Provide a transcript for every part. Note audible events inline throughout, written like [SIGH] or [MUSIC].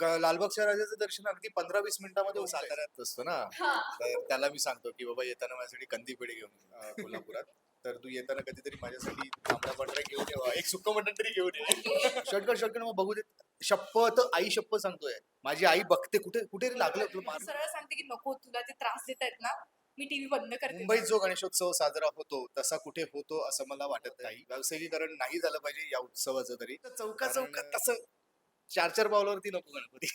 ग- लालबागच्या राजाचं दर्शन अगदी पंधरा वीस मिनिटामध्ये साताऱ्यात असतो ना? तर त्याला मी सांगतो की बाबा येताना माझ्यासाठी कंदी पेढे घेऊन कोल्हापुरात. तर तू येताना कधीतरी माझ्यासाठी तांबडा पांढरा घेऊन ये एक सुक्क मटण तरी घेऊन ये. शॉर्टकट शॉर्टकट मग बघू दे. शपथ आई शपथ सांगतोय. माझी आई बघते. कुठे कुठे लागलं तुला मार सरळ सांगते की नको तुला ते त्रास देत आहेत ना मी टीव्ही बंद करते. मुंबईत जो गणेशोत्सव साजरा होतो तसा कुठे होतो असं मला वाटत नाही. व्यावसायिकीकरण नाही झालं पाहिजे या उत्सवाचं तरी. चौका चौकात तसं चार चार पावलावरती नको गणपती.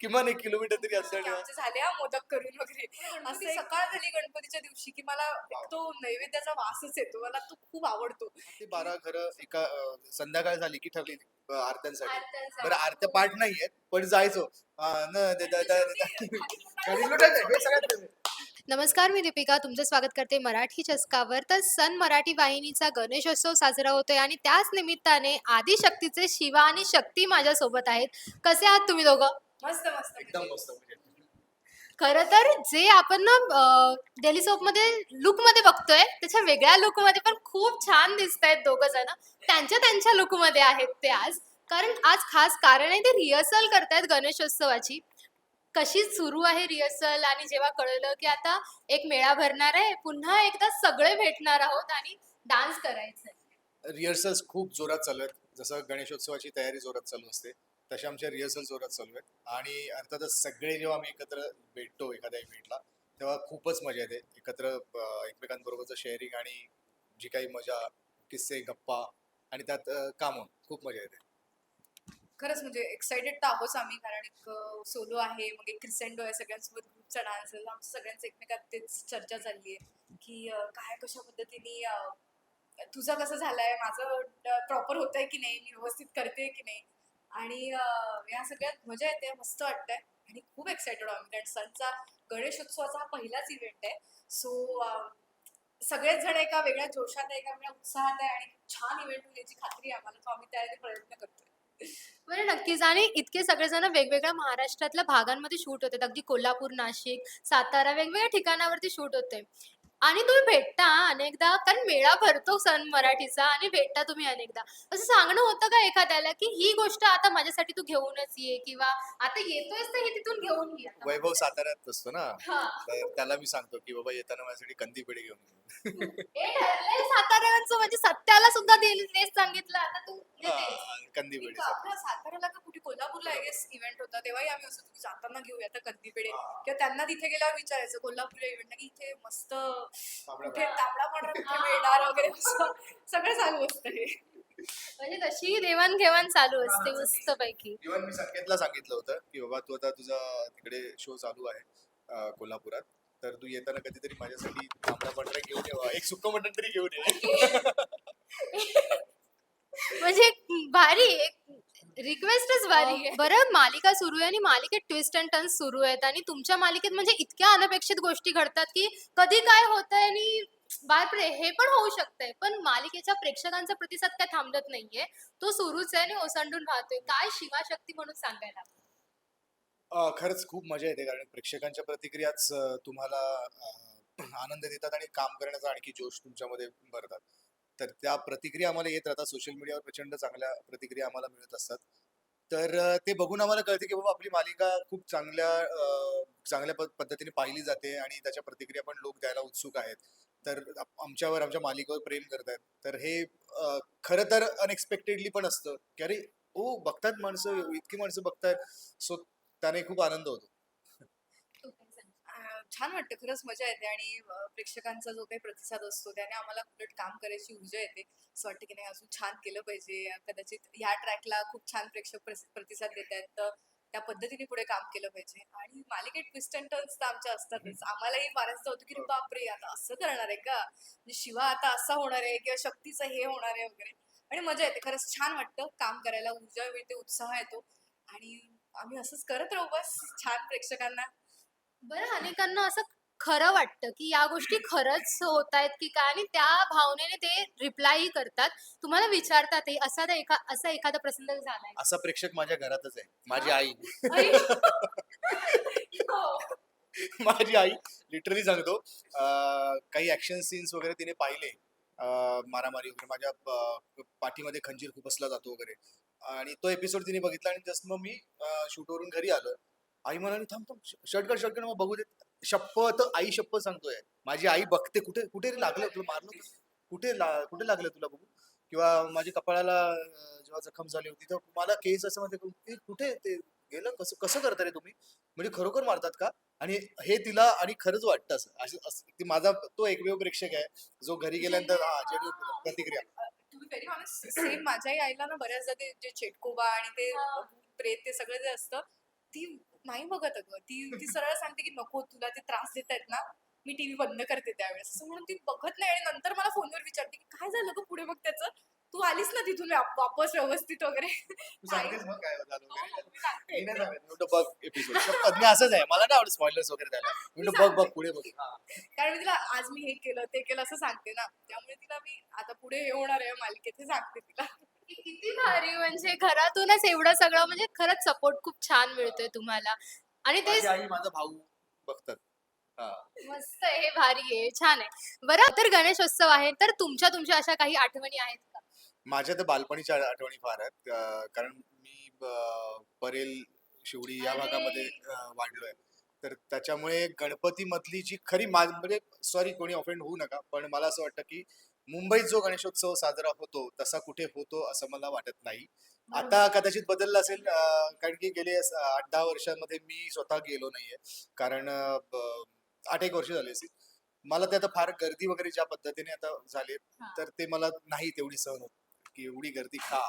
किमान एक किलोमीटर तरी असं ठेवा. आमचे झाले हा मोदक करून वगैरे. असं एक सकाळ झाली गणपतीच्या दिवशी की मला तो नैवेद्याचा वासच येतो. मला तो खूप आवडतो. ते बारा घरं एका अं, संध्याकाळ झाली की ठरली अं, आरत्यांसाठी. बरं आरत्या पाठ नाहीयेत पण जायचो. अं, न दे- द- द- द- गाडी लुटायचं, हे सगळ्यात. नमस्कार मी दीपिका. तुमचं स्वागत करते मराठी चस्कावर. तर सन मराठी वाहिनीचा गणेशोत्सव साजरा होतोय आणि त्याच निमित्ताने आदिशक्तीचे शिवा आणि शक्ती माझ्या सोबत आहेत. कसे आहात तुम्ही दोघं? मस्त मस्त. एकदम मस्त म्हणजे. खरं तर जे आपण ना डेली सोपमध्ये लुकमध्ये बघतोय त्याच्या वेगळ्या लुकमध्ये पण खूप छान दिसत आहेत दोघ जण. त्यांच्या त्यांच्या लुकमध्ये आहेत ते आज. कारण आज खास कारण आहे ते रिहर्सल करतायत गणेशोत्सवाची. कशी सुरू आहे रिहर्सल आणि जेव्हा कळलं की आता एक मेळा भरणार आहे पुन्हा एकदा सगळे भेटणार आहोत आणि डान्स करायचं रिहर्सल्स खूप जोरात चालू आहेत. जसं गणेशोत्सवाची तयारी जोरात चालू असते तशा आमच्या रिहर्सल जोरात चालू आहेत. आणि अर्थातच सगळे जेव्हा आम्ही एकत्र भेटतो एखाद्या इव्हेंटला तेव्हा खूपच मजा येते. एकत्र एकमेकांबरोबरचं शेअरिंग आणि जी काही मजा किस्से गप्पा आणि त्यात कामं खूप मजा येते. खरंच म्हणजे एक्साइटेड तर आहोत आम्ही कारण एक सोलो आहे मग एक क्रिसेंडो आहे सगळ्यांसोबत ग्रुपचा डान्स आहे आमच्या सगळ्यांचं एकमेकात तेच चर्चा चालली आहे की काय कशा पद्धतीने तुझा तुझं कसं झालंय? माझं प्रॉपर होत आहे की नाही? मी व्यवस्थित करते की नाही? आणि या सगळ्यात मजा येते मस्त वाटतंय आणि खूप एक्साइटेड आहोत आम्ही कारण सणचा गणेशोत्सवाचा हा पहिलाच इव्हेंट आहे. सो सगळेच जण एका वेगळ्या जोशात आहे एका वेगळ्या उत्साहात आहे आणि छान इव्हेंट होईल याची खात्री आहे आम्हाला तो आम्ही त्यासाठी प्रयत्न करतोय. बरं नक्कीच. आणि इतके सगळेजण वेगवेगळ्या महाराष्ट्रातल्या भागांमध्ये शूट होते अगदी कोल्हापूर नाशिक सातारा वेगवेगळ्या ठिकाणावरती शूट होते. आणि तुम्ही भेटता अनेकदा कारण मेळा भरतो सण मराठीचा आणि भेटता तुम्ही अनेकदा असं सांगणं होतं का एखाद्याला की ही गोष्ट आता माझ्यासाठी तू घेऊनच ये किंवा आता येतोयस तर हे तिथून घेऊन ये आता. वैभव साताऱ्यात असतो ना हा. तर त्याला मी सांगतो की बाबा येताना माझ्यासाठी कंदी पेढे घेऊन ये. [LAUGHS] हे ठरलंय साताऱ्याचं म्हणजे सत्याला सुद्धा दिल- तेच सांगितलं आता तू देतेस. हा, कंदी पेढे साताऱ्याला का कुठे कोल्हापूरला आय गेस इव्हेंट होता तेव्हाही आम्ही असं की जाताना घेऊया आता कंदीपेढे किंवा त्यांना तिथे गेल्यावर विचारायचं कोल्हापूर इव्हेंट की इथे मस्त कुठे तांबडा पांढरा कुठे मिळणार वगैरे असं सगळं चालू असतं हे. म्हणजे तशी देवाणघेवाण चालू असते मस्त पैकी इव्हन मी संकेतला सांगितलं होतं की बाबा तू आता तुझा तिकडे शो चालू आहे अं, कोल्हापुरात. तर तू येताना कधीतरी माझ्यासाठी तांबडा पांढरा घेऊन ये एक सुक्क मटण तरी घेऊन ये म्हणजे भारी रिक्वेस्टच भारी आहे. बरं मालिका सुरू आहे आणि मालिकेत ट्विस्ट अँड टर्न्स सुरू आहेत आणि तुमच्या मालिकेत म्हणजे इतक्या अनपेक्षित गोष्टी घडतात की कधी काय होतंय आणि बापरे हे पण होऊ शकतंय. पण मालिकेच्या प्रेक्षकांचा प्रतिसाद काय थांबत नाहीये. तो सुरूच आहे आणि ओसंडून राहतोय. काय शिवाशक्ती म्हणून सांगायला? अं, खरंच खूप मजा येते कारण प्रेक्षकांच्या प्रतिक्रियाच अं, तुम्हाला अं, आनंद देतात आणि काम करण्याचा आणखी जोश तुमच्यामध्ये भरतात. तर त्या प्रतिक्रिया आम्हाला येत राहतात. सोशल मीडियावर प्रचंड चांगल्या प्रतिक्रिया आम्हाला मिळत असतात. तर ते बघून आम्हाला कळते की बाबा आपली मालिका खूप चांगल्या चांगल्या पद्धतीने पाहिली जाते आणि त्याच्या प्रतिक्रिया पण लोक द्यायला उत्सुक आहेत. तर आमच्यावर आमच्या मालिकेवर प्रेम करतात तर हे खरं तर अनएक्सपेक्टेडली पण असतं. की अरे ओ बघतात माणसं इतकी माणसं बघतात सो त्याने खूप आनंद होतो. छान वाटतं. खरंच मजा येते आणि प्रेक्षकांचा जो काही प्रतिसाद असतो त्याने आम्हाला उलट काम करायची ऊर्जा येते. असं वाटतं की नाही अजून छान केलं पाहिजे. कदाचित ह्या ट्रॅकला खूप छान प्रेक्षक प्रतिसाद देत आहेत तर त्या पद्धतीने पुढे काम केलं पाहिजे. आणि मालिकेत ट्विस्ट अँड टर्न्स तर आमच्या असतातच. आम्हालाही बऱ्याचदा होतं की रे बापरे! आता असं करणार आहे का? म्हणजे शिवा आता असा होणार आहे किंवा शक्तीचं हे होणार आहे वगैरे. आणि मजा येते. खरंच छान वाटतं. काम करायला ऊर्जा मिळते उत्साह येतो. आणि आम्ही असंच करत राहू बस. छान प्रेक्षकांना. बरं अनेकांना असं खरं वाटतं की या गोष्टी खरंच होत आहेत की काय? आणि त्या भावनेने ते रिप्लायही करतात. तुम्हाला विचारतात असा तर एखा असा एखादा प्रसंग झालाय. असा प्रेक्षक माझ्या घरातच आहे. माझी आई. आई. [LAUGHS] हो. माझी आई लिटरली सांगतो. अं, काही ऍक्शन सीन्स वगैरे तिने पाहिले. अं, मारामारी वगैरे. माझ्या अं, पाठीमध्ये खंजीर खुपसला जातो वगैरे. आणि तो एपिसोड तिने बघितला आणि जस्ट मग मी शूटवरून घरी आलो आई म्हणाली थांब थांब शर्ट कर शर्ट कर मग बघू दे. शपथ आई शपथ सांगतोय. माझी आई बघते कुठे कुठे रे लागलं तुला मारलं? कुठे ला- कुठे लागलं तुला बघू? किंवा माझ्या कपाळाला जेव्हा जखम झाली होती तर मला केस असं "ए, कुठे ते? गेलं? कसं कसं करता रे तुम्ही? म्हणजे खरोखर मारतात का? आणि हे तिला आणि खरंच वाटतं असं. असं- माझा तो एकमेव प्रेक्षक आहे. जो घरी गेल्यानंतर हा जेणेकरून प्रतिक्रिया. सेम माझ्याही आईला ना बऱ्याचदा ते जे चेटकोबा आणि ते. प्रेत ते सगळं जे असतं ती नाही बघत अगं. ती ती सरळ सांगते की नको तुला ते त्रास देत आहेत ना मी टीव्ही बंद करते त्यावेळेस. असं म्हणून ती बघत नाही आणि नंतर मला फोनवर विचारते की काय झालं गं पुढे मग त्याचं? तू आलीस ना तिथून वाप- वापस व्यवस्थित वगैरे? हो, बघ एपिसोड मी असंच आहे. मला नाही आवडत स्पॉयलर्स वगैरे द्यायला. मी म्हणतो बघ बघ पुढे बघ. कारण मी तिला आज मी हे केलं ते केलं असं सांगते ना. त्यामुळे तिला मी आता पुढे हे होणार आहे मालिकेत हे सांगते तिला. किती भारी म्हणजे घरातूनच एवढं सगळं म्हणजे खरंच सपोर्ट खूप छान मिळतोय तुम्हाला. आणि ते माझी आई माझा भाऊ बघतात. हा. मस्त आहे हे भारी आहे छान आहे. बरं तर गणेशोत्सव आहे तर तुमच्या तुमच्या अशा काही आठवणी आहेत का? माझ्या तर बालपणीच्या आठवणी फार आहेत. अं, कारण मी ब- परेल शिवडी या अरे. भागामध्ये अं, वाढलोय. तर त्याच्यामुळे गणपती मधली जी खरी मा- म्हणजे सॉरी कोणी ऑफेंड होऊ नका पण मला असं वाटतं की मुंबईत जो गणेशोत्सव साजरा होतो तसा कुठे होतो असं मला वाटत नाही. आता कदाचित बदललं असेल कारण की गेले आठ दहा वर्षांमध्ये मी स्वतः गेलो नाहीये. कारण आठ एक वर्ष झाली असतील मला ते आता फार गर्दी वगैरे ज्या पद्धतीने आता झाली. तर ते मला नाही तेवढी सहन होत. की एवढी गर्दी का?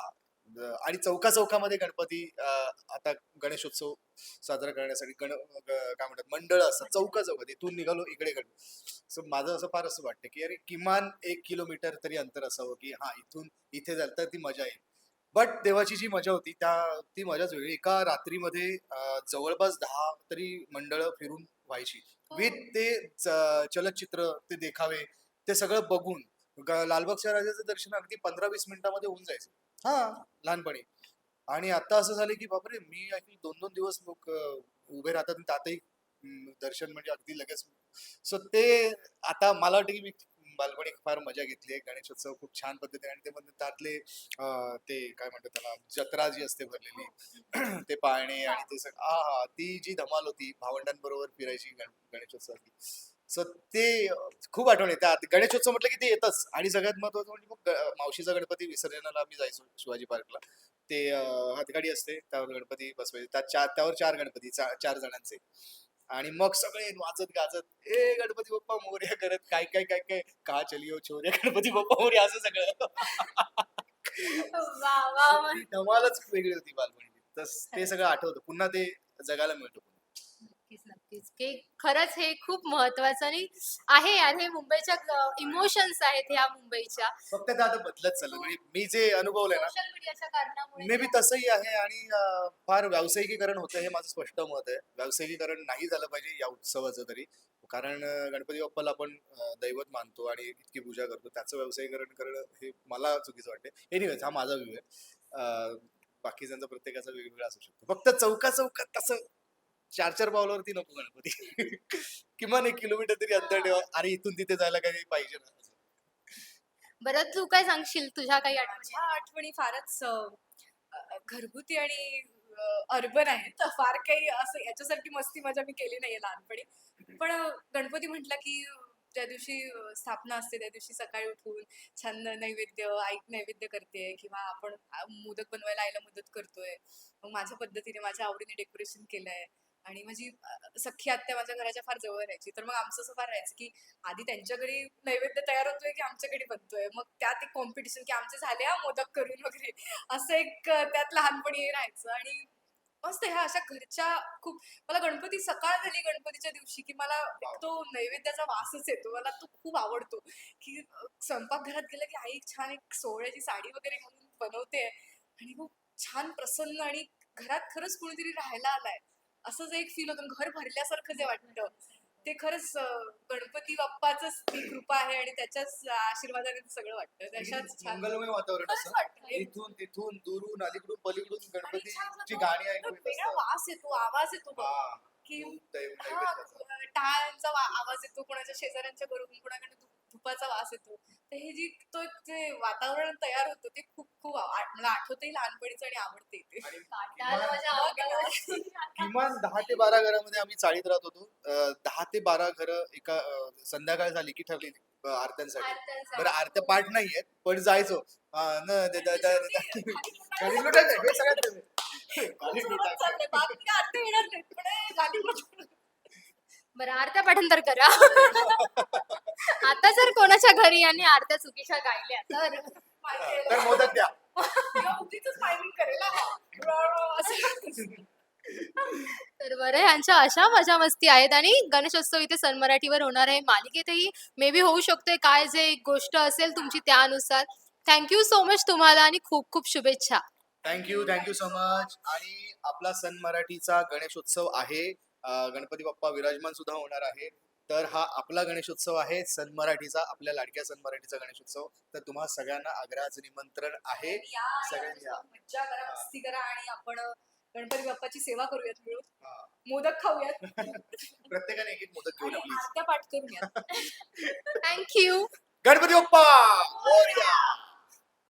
आणि चौका चौकामध्ये गणपती आता गणेशोत्सव साजरा करण्यासाठी गण काय म्हणतात मंडळ असतात. चौका चौकात इथून निघालो इकडे गणपती सो माझं असं फार असं वाटतं की अरे किमान एक किलोमीटर तरी अंतर असावं की हा इथून इथे झालं तर ती मजा येईल. बट देवाची जी मजा होती त्या ती मजाच वेगळी. एका रात्रीमध्ये जवळपास दहा तरी मंडळ फिरून व्हायची. विथ ते च- चलचित्र ते देखावे ते सगळं बघून लालबागच्या राजाचं दर्शन अगदी पंधरा वीस मिनिटामध्ये होऊन जायचं. हा. लहानपणी. आणि आता असं झालं की बापरे मी आय थिंक दोन दोन दिवस लोक उभे राहतात त्यातही दर्शन म्हणजे अगदी लगेच. सो ते आता मला वाटतं की मी बालपणी फार मजा घेतली आहे. गणेशोत्सव खूप छान पद्धतीने आणि ते म्हणजे त्यातले ते काय म्हणतात त्याला जत्रा जी असते भरलेली [CLEARS THROAT] ते पाळणे आणि ते सगळं. हा हा ती जी धमाल होती भावंडांबरोबर फिरायची गण गणेशोत्सवातली सो ते खूप आठवण येते. आत- गणेशोत्सव म्हटलं की ते येतच. आणि सगळ्यात महत्वाचं म्हणजे मग मावशीचा गणपती विसर्जनाला आम्ही जायचो शिवाजी पार्कला. ते हातगाडी असते त्यावर गणपती बसवायचे. त्यात चार त्यावर चार गणपती चार जणांचे. आणि मग सगळे वाजत गाजत ए गणपती बाप्पा मोर्या करत काय काय काय काय का चलियो छोऱ्या [LAUGHS] गणपती बाप्पा मोर्या असं सगळं. [LAUGHS] धमालच वेगळी होती बालपणी तस ते सगळं आठवतं. पुन्हा ते जगायला मिळतं. नक्कीच की खरंच हे खूप महत्वाचं आणि आहे यार हे मुंबईच्या इमोशन्स आहेत ह्या मुंबईच्या. फक्त ते आता बदलत चाललं. म्हणजे मी जे अनुभवलंय ना सोशल मीडियाच्या कारणामुळे मे बी तसंही आहे आणि अं, फार व्यावसायिकीकरण होतं हे माझं स्पष्ट मत आहे. व्यावसायिकीकरण नाही झालं पाहिजे या उत्सवाचं तरी. कारण अं, गणपती बाप्पाला आपण अं, दैवत मानतो आणि इतकी पूजा करतो. त्याचं व्यावसायिकरण करणं हे मला चुकीचं वाटते एनिवेज हा माझा व्ह्यू आहे. अं, बाकीच्यांचा प्रत्येकाचा वेगवेगळा असू शकतो. फक्त चौका चौकात तसं चार चार पावलावरती नको गणपती. किमान एक किलोमीटर तरी अंतर ठेवा. अरे इथून तिथे जायला काही पाहिजे ना. बरं तू काय सांगशील? तुझ्या काही आठवणी? माझ्या आठवणी फारच अं, घरगुती आणि अर्बन आहेत. [LAUGHS] फार काही असं याच्यासारखी मस्ती मजा मी केली नाहीये लहानपणी. पण अं, गणपती म्हटलं की अं, ज्या दिवशी अं, स्थापना असते त्या दिवशी सकाळी उठून छान नैवेद्य आई नैवेद्य करते किंवा आपण आ, मोदक बनवायला आईला मदत करतोय. मग माझ्या पद्धतीने माझ्या आवडीने डेकोरेशन केलंय. आणि माझी सख्खी आत्या माझ्या घराच्या फार जवळ राहायची. तर मग आमचं असं फार राहायचं की आधी त्यांच्या घरी नैवेद्य तयार होतोय की आमच्या घरी बनतोय? मग त्यात एक कॉम्पिटिशन की आमचे झाले हा मोदक करून वगैरे. असं एक त्यात लहानपणी राहायचं आणि मस्त ह्या अशा घरच्या खूप मला गणपती सकाळ झाली गणपतीच्या दिवशी की मला तो नैवेद्याचा वासच येतो. मला तो खूप आवडतो की स्वयंपाकघरात गेलं की आई छान एक सोहळ्याची साडी वगैरे घालून बनवते आणि खूप छान प्रसन्न आणि घरात खरंच कोणीतरी राहायला आलाय. असं जे एक फील होतं घर भरल्यासारखं जे वाटतं ते खरंच गणपती बाप्पाच ती कृपा आहे आणि त्याच्याच आशीर्वादाने सगळं वाटतं. त्याच्याच मंगलमय वातावरण असं. इथून तिथून दुरून अलीकडून पलीकडून गणपतीची गाणी वेगळा. वास येतो आवाज येतो की. टाळ्यांचा आवाज येतो कोणाच्या शेजाऱ्यांच्या घरून कोणाकडे धुपाचा वास येतो. तर हे जी तो एक जे वातावरण तयार होतं ते खूप खूप आव- मला आठवतही लहानपणीच आणि आवडते ते. [LAUGHS] किमान दहा ते बारा घरामध्ये आम्ही चाळीत राहत होतो अं, दहा ते बारा घरं एका अं, संध्याकाळ झाली की ठरली अं, आरत्यांसाठी. बरं आरत्या पाठ नाहीयेत पण जायचो अं, न दे- द- द- द- गाडी लुटायचं, हे सगळ्यात पहिले. गाडी जोरात लुटायचं. चाललंय. बाकी काय अर्थ येणार नाही पण हे गाडी लुटून. बरं आरत्या पाठांतर करा. [LAUGHS] आता जर कोणाच्या घरी यांनी आरत्या चुकीच्या गायल्या तर? [LAUGHS] तर? मोदक द्या. हा. [LAUGHS] तर बरं यांच्या अशा मजा मस्ती आहेत आणि गणेशोत्सव इथे सन मराठीवर होणार आहे. मालिकेतही मे बी होऊ शकते काय जे एक गोष्ट असेल तुमची त्यानुसार. थँक्यू सो मच तुम्हाला आणि खूप खूप शुभेच्छा. थँक्यू थँक्यू सो मच आणि आपला सन मराठीचा गणेशोत्सव आहे. गणपती बाप्पा विराजमान सुद्धा होणार आहे. तर हा आपला गणेशोत्सव आहे. सन मराठीचा आपल्या लाडक्या सन मराठीचा गणेशोत्सव. तर तुम्हा सगळ्यांना आग्रहाचं निमंत्रण आहे. सगळ्यांनी या. मज्जा करा मस्ती करा आणि आपण गणपती बाप्पाची सेवा करूयात मिळून हा. मोदक खाऊयात. [LAUGHS] प्रत्येकाने एक एक मोदक घेऊन आणि प्लीज आरत्या पाठ करूयात. [LAUGHS] थँक्यू गणपती बाप्पा! मोरया!